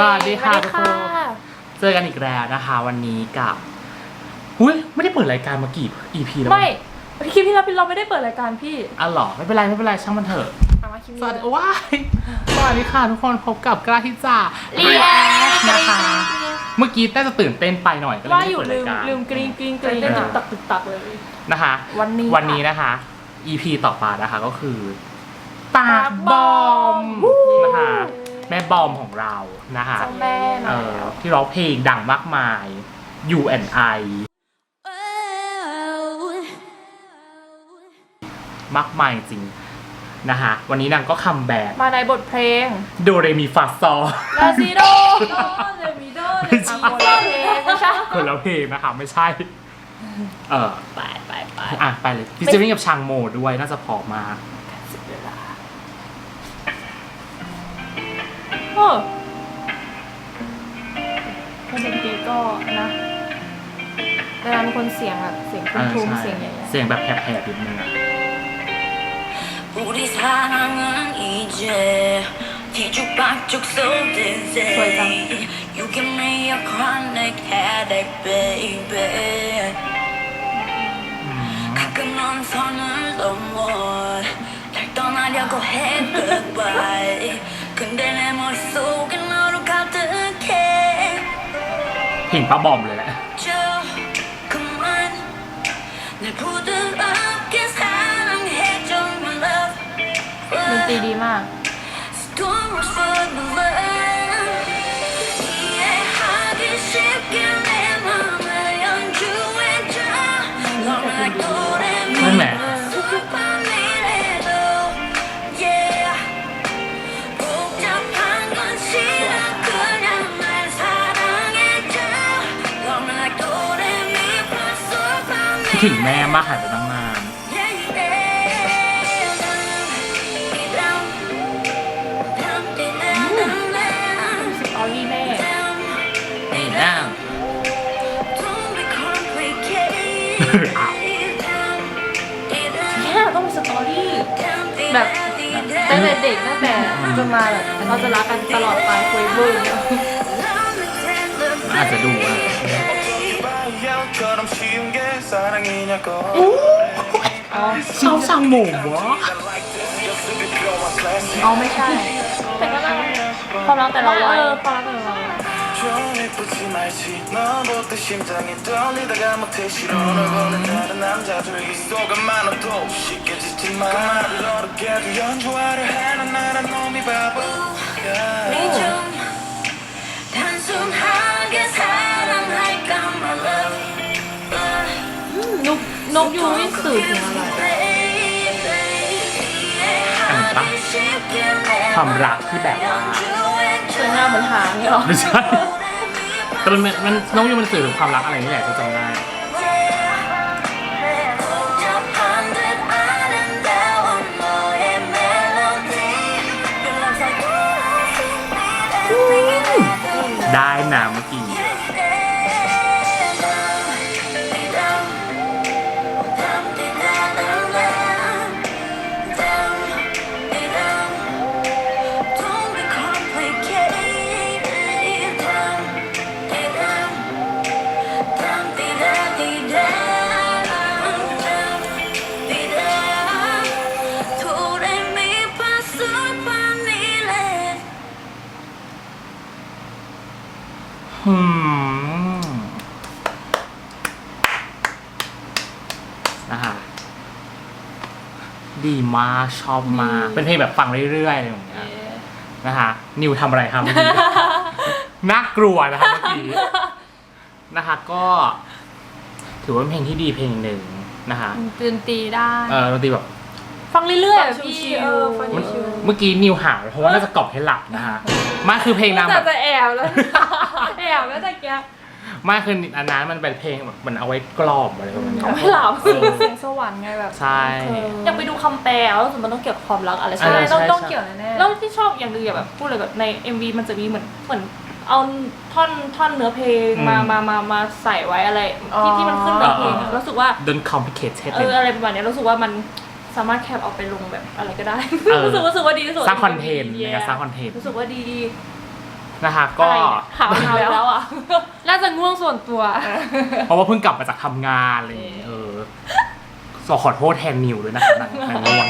สวัสดีค่ะสวัสทุดีกคนเจอกันอีกแล้วนะคะ วันนี้กับอุ้ยไม่ได้เปิดรายการมากี่ EP แล้วไม่คลิปที่เราเราไม่ได้เปิดรายการพี่อะหรอไม่เป็นไรไม่เป็นไรช่างมันเถอะเอามาคลิปสนี้วัสดีว้ายสวัสดีค่ะทุกคนพบกับกล้าที่จะเรียนะคะ เมื่อกี้แต่จะตื่นเต้นไปหน่อยก็เลยว่าไม่อได้ยู่เปิดลืรามยการลืมกรีนกรีนกรีนเออตึกตักตึกตักเลยนะคะ วันนี้วันนี้นะคะ EP ต่อไปนะคะก็คือปากบอมวู้นะคะ แม่บอมของเรานะคะ เจ้าแม่เอนะอที่ร้องเพลงดังมากมาย You and I มากมายจริงนะคะวันนี้นางก็คัมแบ็กมาในบทเพลงโดเรมีฟาซอ ลาซิโดเลมิโดไม่ใช่ทำคนละเพลงไม่ใช่ คนละเพลงนะคะไม่ใช่ เออไปไปไปอะไปเลยพี่เจมิ่งกับชางโมด้วยน่าจะพอมาก โอ้คนดนตรีก็นะเวลาเป็นคนเสียงแบบเสียง เออ ทุ้มๆ ใช่ เสียงใหญ่ เสียงแบบแผบๆนิดนึงอ่ะ 우리 사랑은 이제 뒤죽박죽 so dizzy You give me a chronic headache baby อืม 가끔 넌 선을 넘어 날 떠나려고 해 goodbye เพลงป้าบอมเลยแหละดนตรีดีมากไม่แหม ถึงแม่มากหายไปตั้งนานออรี่แม่นี่แน่เนี่ยต้องมีสตอรี่แบบตั้งแต่เด็กตั้งแต่จนมาแบบเราจะรักกันตลอดไปคุยบุ้ยอาจจะดูอะ 처럼 쉬운 게 사랑이냐고 อ๋อ ชอบชางโมวะ อ๋อไม่ใช่แต่ก็รักความรักแต่ละวัยเออความรักแต่ละวัย 좀 예쁘지 말지 너부터 심장이 떨리다가 못해 싫어 라고 는 다른 남자들 이 속은 많아도 쉽게 짓지 마 그 말을 어렵게도 연주하려 하는 나란 놈이 바보 yeah. นกนกยูงนี่สื่อถึงอะไรอันนั้นปะความรักที่แบบว่าสวยงามเหมือนหางเนี่ยหรอไม่ใช่แต่มันมันน้องยูมันสื่อถึงความรักอะไรนี่แหละจะจำได้ได้นะเมื่อกี้ หืมนะคะดีมากชอบมากเป็นเพลงแบบฟังเรื่อยๆอะไรอย่างเงี้ยนะคะนิวทำอะไรครับเมื่อกี้น่ากลัวนะคะเมื่อกี้นะคะก็ถือว่าเป็นเพลงที่ดีเพลงหนึ่งนะคะดนตรีได้เออดนตรีแบบฟังเรื่อยๆอะฟังพี่ชิวๆเออฟังมันชิวเมื่อกี้นิวหายเพราะว่าน่าจะกรอบให้หลับนะคะ ไม่คือเพลงนางแต่แบบจะแอบแล้ว แอบแล้วแต่แกไม่คืออันนั้นมันเป็นเพลงแบบมันเอาไว้กล่อมอะไรประมาณเนี้ยเอาไม่หลับเออเสียงสวรรค์ไงแบบใช่อยากไปดูคำแปลแล้วรู้สึกมันต้องเกี่ยวกับความรักอะไรเอใช่ไหมอต้องใช่ต้องใช่ เกี่ยวแน่ๆแล้วที่ชอบอย่างหนึงอย่างแบบพูดเลยแบบใน MV มันจะมีเหมือนเหมือนเอาท่อนท่อนเนื้อเพลงมามามามาใส่ไว้อะไรที่ที่มันขึ้นในเพลงอะรู้สึกว่า Don't complicate เอเลยออะไรประมาณเนี้ยรู้สึกว่ามัน สามารถแคปเอาไปลงแบบอะไรก็ได้ เออ รู้สึกรู้สึกว่าดีที่สุดสร้างคอนเทนต์ Yeah ในการสร้างคอนเทนต์รู้สึกว่าดีนะคะอะก็ไรเนี่ยหาวอีกแล้วอะ น่าจะง่วงส่วนตัว เพราะว่าเพิ่งกลับมาจากทำงานอะไรอย่างเงี้ยเออขอขอโทษแทนนิวด้วยนะคะนางนางง่วง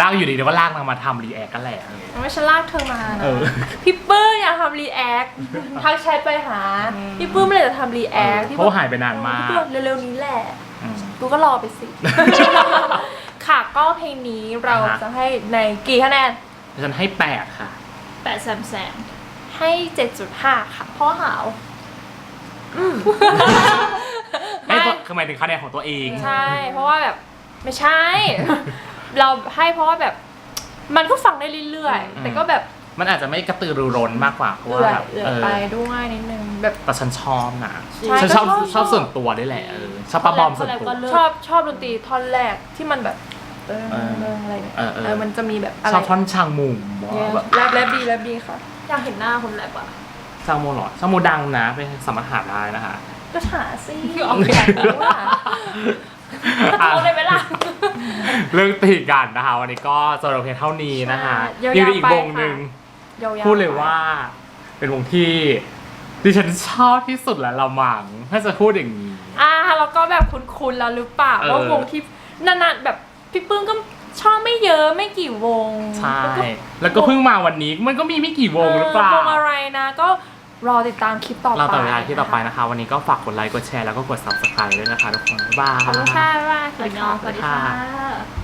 ลากอยู่ดีเดี๋ยวก็ลากนางมาทำรีแอคกันแหละไม่ใช่ลากเธอมานะ เออ พี่ปื้มอยากทำรีแอค ทักแชทไปหาพี่ปื้มเมื่อไหร่จะทำรีแอคเพราะว่าหายไปนานมาก พี่ปื้มเร็วๆนี้แหละ อืม กูก็รอไปสิ ค่ะก็เพลงนี้เราอ่าฮะ จะให้ในกี่คะแนนฉันให้แปดค่ะ แปดแซมแซมให้ 7.5 ค่ะเพ่อหาวให้ตัวคือหมายถึงคะแนนของตัวเอง ใช่ เพราะว่าแบบไม่ใช่ เราให้เพราะว่าแบบมันก็ฟังได้เรื่อยอืๆ ม แต่ก็แบบมันอาจจะไม่กระตือรือร้นมากกว่าเพราะว่าเอื่อยแบบเอื่อเอยอไปด้วยนิดนึงแบบ แต่ฉันชอบนะใช่ฉันชอบก็ชอบ ชอบส่วนตัวด้วยแหละเออชอบป้าบอมส่วนตัวชอบชอบดนตรีท่อนแรกที่มันแบบ เออเออเอออะไรเนี่ยเออ เออมันจะมีแบบอะไรชอบท่อนชางมุมเนี่ยแบบแรปแรปดีแรปดีค่ะ อยากเห็นหน้าคนแรปอะชางโมเหรอชางโมดังนะไปสามารถหาได้นะคะ ก็หาสิโอเคอยากรู้ว่าโทรได้ไหมล่ะ เรื่องตีกันนะคะ วันนี้ก็จะเราเพียงเท่านี้นะคะใช่ยังยาวๆมีอีกวงหนึ่งยาวๆพูดเลยว่าเป็นวงที่ดิฉันชอบที่สุดแล้วละมังถ้าจะพูดอย่างนี้ อ่าแล้วก็แบบคุ้นๆแล้วหรือเปล่าเออ ว่าวงที่นานๆแบบ พี่ปึ้งก็ชอบไม่เยอะไม่กี่วงใช่แล้วก็แล้วก็เพิ่งมาวันนี้มันก็มีไม่กี่วงหรือเปล่าวงอะไรนะก็รอติดตามคลิปต่อไปเราต่อเวลาที่ต่อไปนะคะ วันนี้ก็ฝากกดไลค์กดแชร์แล้วก็กด subscribe ด้วยนะคะทุกคนบ๊ายบายขอบคุณค่ะบ๊ายบายสวัสดีค่ะค่ะ